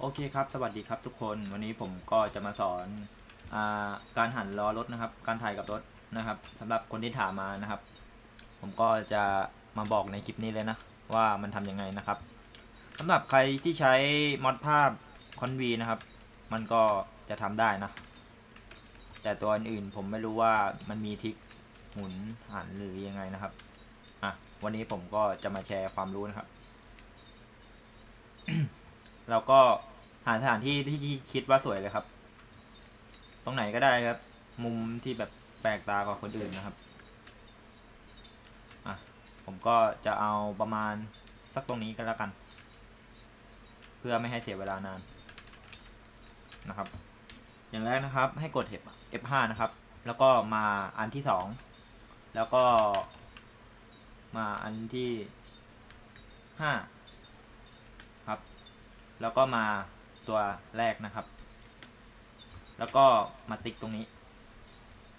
โอเคครับ สวัสดีครับทุกคน วันนี้ผมก็จะมาสอนอาการหันล้อรถนะครับ การถ่ายกับรถนะครับสำหรับคนที่ถามมานะครับ ผมก็จะมาบอกในคลิปนี้เลยนะ ว่ามันทำยังไงนะครับสำหรับใครที่ใช้มอดภาพคอนวีนะครับ มันก็จะทำได้นะ แต่ตัวอื่นผมไม่รู้ว่ามันมีทิกหมุนหันหรือยังไงนะครับอะวันนี้ผมก็จะมาแชร์ความรู้นะครับ เราก็หาสถานที่ที่คิดว่าสวยเลยครับ ตรงไหนก็ได้ครับ มุมที่แบบแปลกตากว่าคนอื่นนะครับอะผมก็จะเอาประมาณสักตรงนี้ก็แล้วกัน เพื่อไม่ให้เสียเวลานานนะครับ อย่างแรกนะครับให้กด F F5 นะครับ แล้วก็มาอันที่สองแล้วก็มาอันที่ห้า แล้วก็มาตัวแรกนะครับ แล้วก็มาติ๊กตรงนี้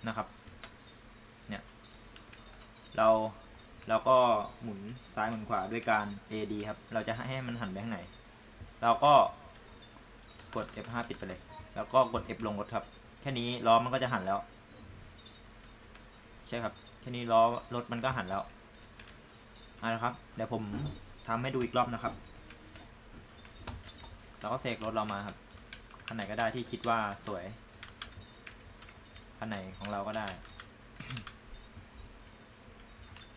นะครับ เนี่ย เราเราก็หมุนซ้ายหมุนขวาด้วยการ AD ครับ เราจะให้มันหันไปข้างไหน เราก็กด F5 ปิดไปเลย แล้วก็กด F ลงรถครับ แค่นี้ล้อมันก็จะหันแล้ว ใช่ครับ แค่นี้ล้อรถมันก็หันแล้วเอาละครับ เดี๋ยวผมทำให้ดูอีกรอบนะครับ เราก็เสกรถเรามาครับคันไหนก็ได้ที่คิดว่าสวยคันไหนของเราก็ได้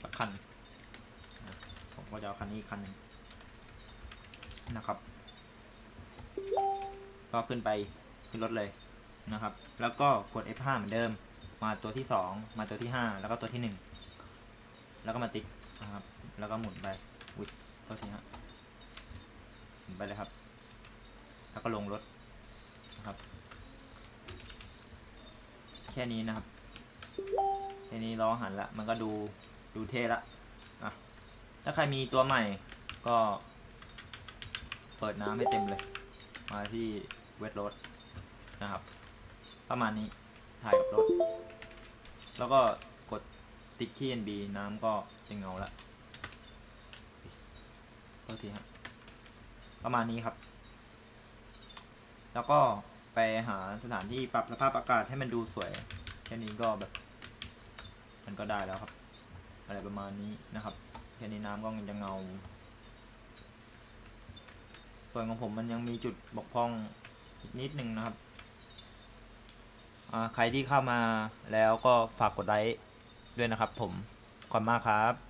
สักคันผมก็จะเอาคันนี้คันหนึ่งนะครับ ก็ขึ้นไปขึ้นรถเลยนะครับ แล้วก็กด F5 เหมือนเดิม มาตัวที่สองมาตัวที่ห้าแล้วก็ตัวที่หนึ่งแล้วก็มาติ๊กนะครับ แล้วก็หมุนไปอุ้ยตัวที่ฮะหมุนไปเลยครับ แล้วก็ลงรถนะครับ แค่นี้นะครับ แค่นี้ล้อหันละ มันก็ดูดูเท่ละอะถ้าใครมีตัวใหม่ก็ เปิดน้ำให้เต็มเลย มาที่เวทรถนะครับ ประมาณนี้ถ่ายกับรถ แล้วก็กดติ๊กที่ NB น้ำก็จะเงาละตัวทีครับประมาณนี้ครับ แล้วก็ไปหาสถานที่ปรับสภาพอากาศให้มันดูสวยแค่นี้ก็แบบมันก็ได้แล้วครับ อะไรประมาณนี้นะครับแค่นี้น้ำก็ยังจะเงา ส่วนของผมมันยังมีจุดบกพร่องอีกนิดนึงนะครับอ่าใครที่เข้ามาแล้วก็ฝากกดไลค์ด้วยนะครับผมขอบคุณมากครับ